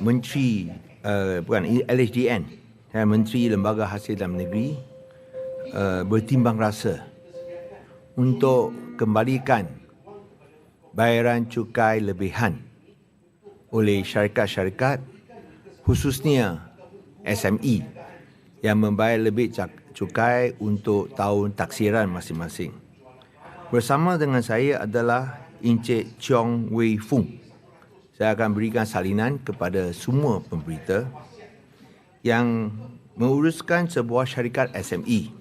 Menteri uh, bukan LHDN dan Menteri Lembaga Hasil Dalam Negeri uh, bertimbang rasa untuk kembalikan bayaran cukai lebihan oleh syarikat-syarikat khususnya SME yang membayar lebih cukai untuk tahun taksiran masing-masing. Bersama dengan saya adalah Encik Chong Wei Fung. Saya akan berikan salinan kepada semua pemberita yang menguruskan sebuah syarikat SME.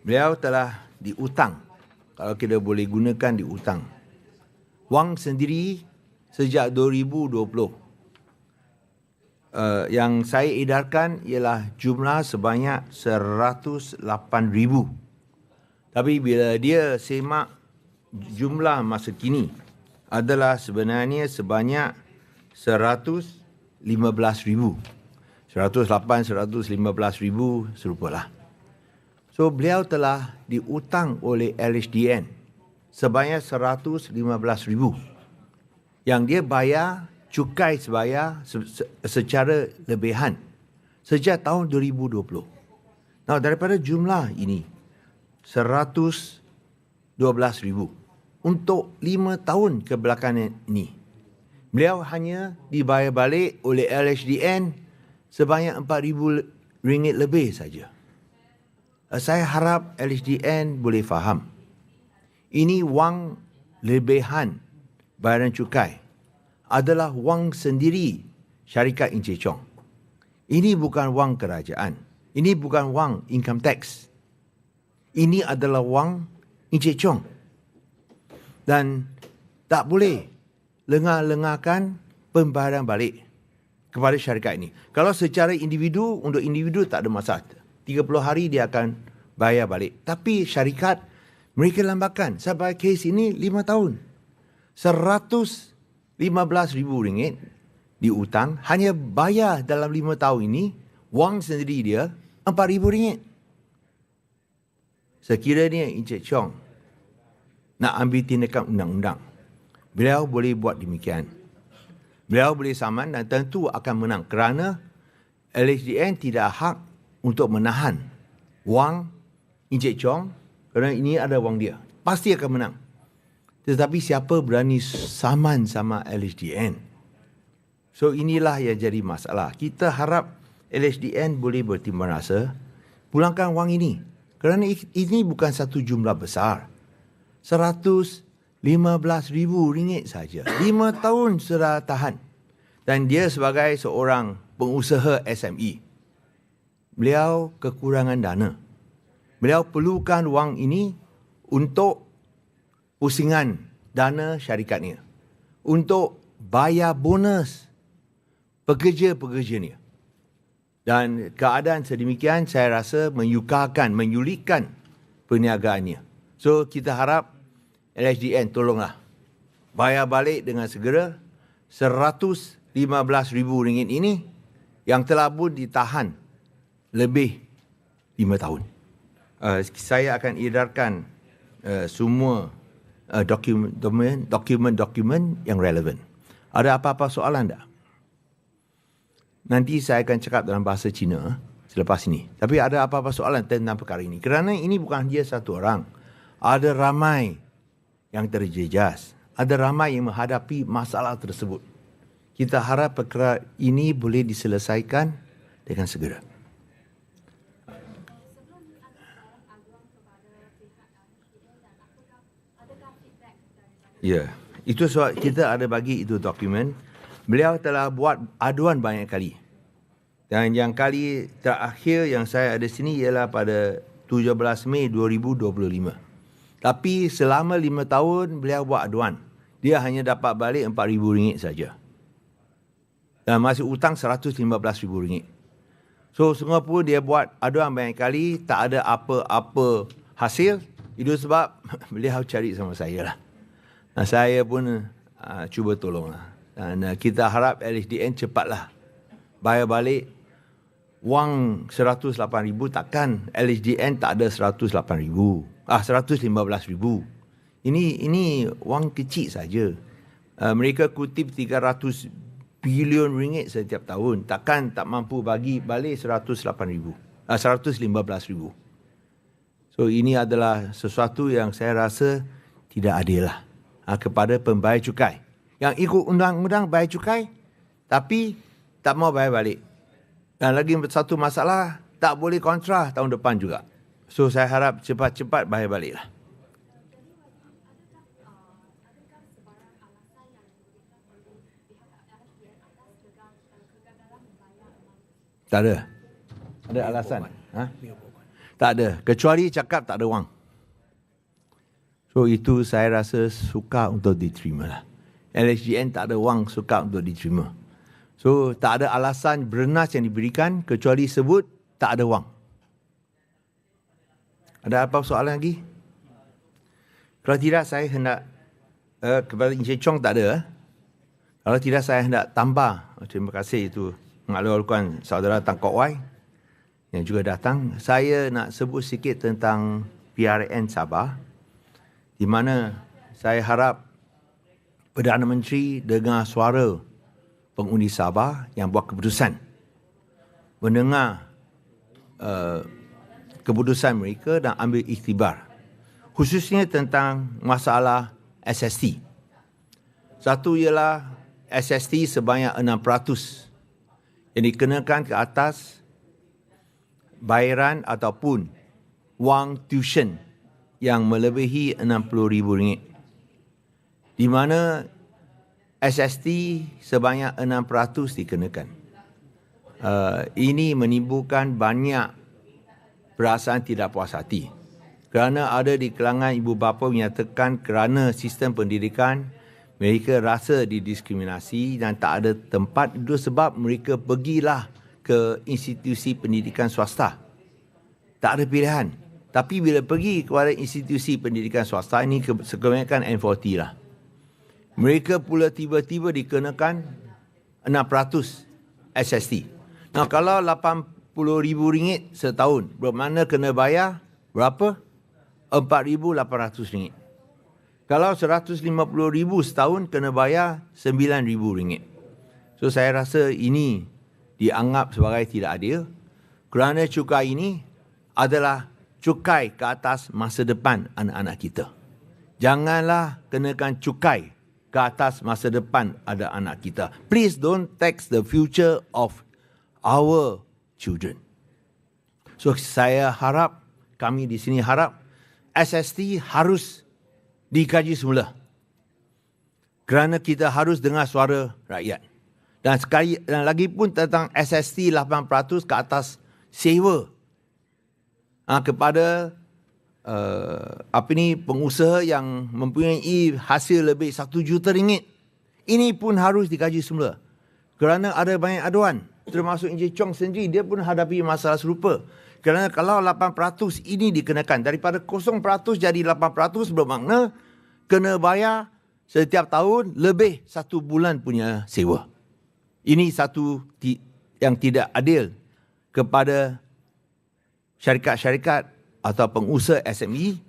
Beliau telah diutang, kalau kita boleh gunakan diutang. Wang sendiri sejak 2020 uh, yang saya edarkan ialah jumlah sebanyak 108,000. Tapi bila dia semak jumlah masa kini adalah sebenarnya sebanyak 115,000. 108, 115,000 serupalah. So beliau telah diutang oleh LHDN sebanyak 115,000 yang dia bayar cukai sebaya secara lebihan sejak tahun 2020. Nah, daripada jumlah ini, 112 ribu untuk lima tahun kebelakangan ini. Beliau hanya dibayar balik oleh LHDN sebanyak 4 ribu ringgit lebih saja. Saya harap LHDN boleh faham. Ini wang lebihan bayaran cukai adalah wang sendiri syarikat Encik Chong. Ini bukan wang kerajaan. Ini bukan wang income tax. Ini adalah wang Encik Chong. Dan tak boleh lengah-lengahkan pembayaran balik kepada syarikat ini. Kalau secara individu, untuk individu tak ada masalah. 30 hari dia akan bayar balik. Tapi syarikat, mereka lambakan. Sampai kes ini 5 tahun. 100 RM15,000 diutang hanya bayar dalam lima tahun ini wang sendiri dia RM4,000. Sekiranya Encik Chong nak ambil tindakan undang-undang, beliau boleh buat demikian. Beliau boleh saman dan tentu akan menang kerana LHDN tidak hak untuk menahan wang Encik Chong kerana ini ada wang dia. Pasti akan menang. Tetapi siapa berani saman sama LHDN? So inilah yang jadi masalah. Kita harap LHDN boleh bertimbang rasa pulangkan wang ini. Kerana ini bukan satu jumlah besar. RM115,000 saja. Lima tahun sudah tahan. Dan dia sebagai seorang pengusaha SME. Beliau kekurangan dana. Beliau perlukan wang ini untuk pusingan dana syarikatnya untuk bayar bonus pekerja-pekerjanya. Dan keadaan sedemikian saya rasa menyukakan, menyulitkan perniagaannya. So kita harap LHDN tolonglah bayar balik dengan segera RM115,000 ini yang telah pun ditahan lebih lima tahun. Uh, saya akan edarkan uh, semua uh, dokumen dokumen dokumen yang relevan. Ada apa-apa soalan tak? Nanti saya akan cakap dalam bahasa Cina selepas ini. Tapi ada apa-apa soalan tentang perkara ini? Kerana ini bukan dia satu orang. Ada ramai yang terjejas. Ada ramai yang menghadapi masalah tersebut. Kita harap perkara ini boleh diselesaikan dengan segera. Ya, itu sebab kita ada bagi itu dokumen. Beliau telah buat aduan banyak kali. Dan yang kali terakhir yang saya ada sini ialah pada 17 Mei 2025. Tapi selama lima tahun beliau buat aduan. Dia hanya dapat balik RM4,000 saja. Dan masih hutang RM115,000. So semua pun dia buat aduan banyak kali, tak ada apa-apa hasil. Itu sebab beliau cari sama saya lah. Dan saya pun uh, cuba tolonglah. Dan uh, kita harap LHDN cepatlah bayar balik wang 108,000 takkan LHDN tak ada 108,000. Ah 115,000. Ini ini wang kecil saja. Uh, mereka kutip 300 bilion ringgit setiap tahun. Takkan tak mampu bagi balik 108 ribu. Uh, 115 ribu. So ini adalah sesuatu yang saya rasa tidak adil lah uh, kepada pembayar cukai. Yang ikut undang-undang bayar cukai tapi tak mau bayar balik. Dan lagi satu masalah, tak boleh kontra tahun depan juga. So saya harap cepat-cepat bayar balik lah. Tak ada. Ada alasan. Ha? Tak ada. Kecuali cakap tak ada wang. So itu saya rasa suka untuk diterima lah. LHGN tak ada wang suka untuk diterima. So tak ada alasan bernas yang diberikan kecuali sebut tak ada wang. Ada apa soalan lagi? Kalau tidak saya hendak uh, kepada Encik Chong tak ada. Eh? Kalau tidak saya hendak tambah. Terima kasih itu mengalu-alukan saudara Tan Kok Wai yang juga datang. Saya nak sebut sikit tentang PRN Sabah di mana saya harap Perdana Menteri dengar suara pengundi Sabah yang buat keputusan mendengar uh, keputusan mereka dan ambil iktibar khususnya tentang masalah SST. Satu ialah SST sebanyak 6% yang dikenakan ke atas bayaran ataupun wang tuition yang melebihi RM60,000. Di mana SST sebanyak 6% dikenakan. Uh, ini menimbulkan banyak perasaan tidak puas hati. Kerana ada di kalangan ibu bapa menyatakan kerana sistem pendidikan mereka rasa didiskriminasi dan tak ada tempat itu sebab mereka pergilah ke institusi pendidikan swasta. Tak ada pilihan. Tapi bila pergi kepada institusi pendidikan swasta ini kebanyakan N40 lah. Mereka pula tiba-tiba dikenakan 6% SST. Nah kalau RM80,000 setahun bermakna kena bayar berapa? RM4,800. Kalau RM150,000 setahun kena bayar RM9,000. So saya rasa ini dianggap sebagai tidak adil kerana cukai ini adalah cukai ke atas masa depan anak-anak kita. Janganlah kenakan cukai ke atas masa depan ada anak kita. Please don't tax the future of our children. So saya harap kami di sini harap SST harus dikaji semula. Kerana kita harus dengar suara rakyat. Dan sekali dan lagi pun tentang SST 8% ke atas sewa ha, kepada uh, apa ni pengusaha yang mempunyai hasil lebih 1 juta ringgit. Ini pun harus dikaji semula. Kerana ada banyak aduan. Termasuk Encik Chong sendiri, dia pun hadapi masalah serupa. Kerana kalau 8% ini dikenakan daripada 0% jadi 8% bermakna kena bayar setiap tahun lebih satu bulan punya sewa. Ini satu yang tidak adil kepada syarikat-syarikat atau pengusaha SME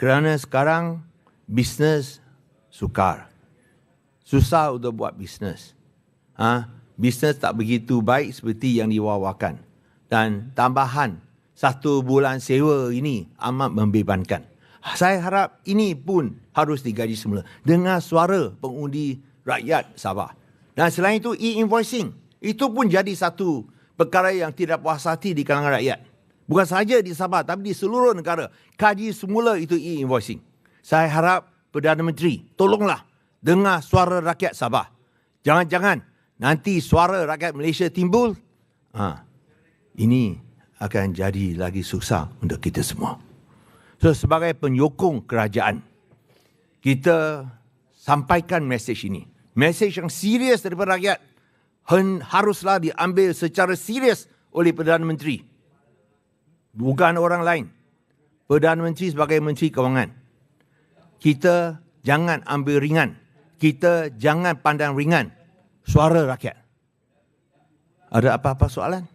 kerana sekarang bisnes sukar. Susah untuk buat bisnes. Ha? Bisnes tak begitu baik seperti yang diwawakan. Dan tambahan satu bulan sewa ini amat membebankan. Saya harap ini pun harus digaji semula dengan suara pengundi rakyat Sabah. Dan selain itu e-invoicing itu pun jadi satu perkara yang tidak puas hati di kalangan rakyat. Bukan sahaja di Sabah tapi di seluruh negara. Kaji semula itu e-invoicing. Saya harap Perdana Menteri tolonglah dengar suara rakyat Sabah. Jangan-jangan nanti suara rakyat Malaysia timbul. Ha, ini akan jadi lagi susah untuk kita semua. So sebagai penyokong kerajaan, kita sampaikan mesej ini. Mesej yang serius daripada rakyat haruslah diambil secara serius oleh Perdana Menteri. Bukan orang lain. Perdana Menteri sebagai Menteri Kewangan. Kita jangan ambil ringan. Kita jangan pandang ringan suara rakyat. Ada apa-apa soalan?